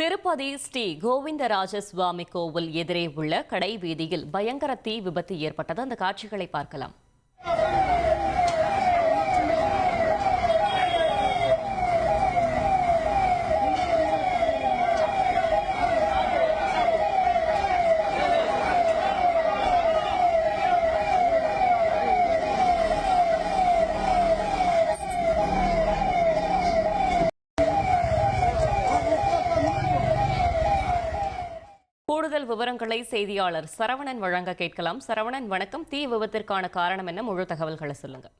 திருப்பதி ஸ்ரீ கோவிந்தராஜ சுவாமி கோவில் எதிரே உள்ள கடை வீதியில் பயங்கர தீ விபத்து ஏற்பட்டது. அந்த காட்சிகளை பார்க்கலாம். கூடுதல் விவரங்களை செய்தியாளர் சரவணன் வழங்க கேட்கலாம். சரவணன் வணக்கம். தீ விபத்திற்கான காரணம் என்ன? முழு தகவல்களை சொல்லுங்கள்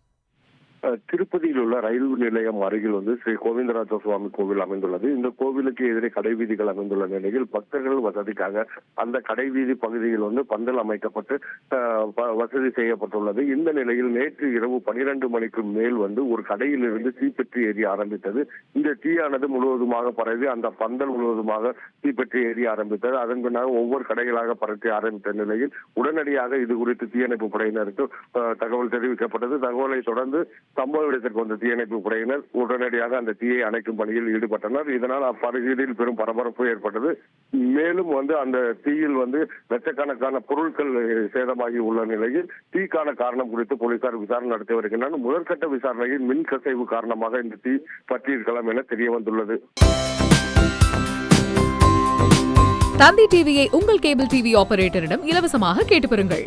திருப்பதியில் உள்ள ரயில் நிலையம் அருகில் வந்து ஸ்ரீ கோவிந்தராஜ சுவாமி கோவில் அமைந்துள்ளது. இந்த கோவிலுக்கு எதிரே கடைவீதிகள் அமைந்துள்ள நிலையில் பக்தர்கள் வசதிக்காக அந்த கடைவீதி பகுதியில் வந்து பந்தல் அமைக்கப்பட்டு வ- வசதி செய்யப்பட்டுள்ளது. இந்த நிலையில் நேற்று இரவு பனிரெண்டு மணிக்கு மேல் வந்து ஒரு கடையில் இருந்து தீப்பற்றி எரிய ஆரம்பித்தது. இந்த தீயானது முழுவதுமாக பரவி அந்த பந்தல் முழுவதுமாக தீப்பற்றி எரிய ஆரம்பித்தது. அதன் பின்னர் ஒவ்வொரு கடைகளாக பரட்டி ஆரம்பித்த நிலையில் உடனடியாக இது குறித்து தீயணைப்பு படையினருக்கு தகவல் தெரிவிக்கப்பட்டது. தகவலை தொடர்ந்து சம்பவ இடத்திற்கு வந்த தீயணைப்பு படையினர் உடனடியாக அந்த தீயை அணைக்கும் பணியில் ஈடுபட்டனர். இதனால் அப்பகுதியில் பெரும் பரபரப்பு ஏற்பட்டது. மேலும் வந்து அந்த தீயில் வந்து லட்சக்கணக்கான பொருட்கள் சேதமாகி உள்ள நிலையில் தீக்கான காரணம் குறித்து போலீசார் விசாரணை நடத்தி வருகின்றனர். முதற்கட்ட விசாரணையில் மின் கசைவு காரணமாக இந்த தீ பற்றியிருக்கலாம் என தெரிய வந்துள்ளது தந்தி டிவியை உங்கள் கேபிள் டிவி ஆபரேட்டரிடம் இலவசமாக கேட்டு பெறுங்கள்.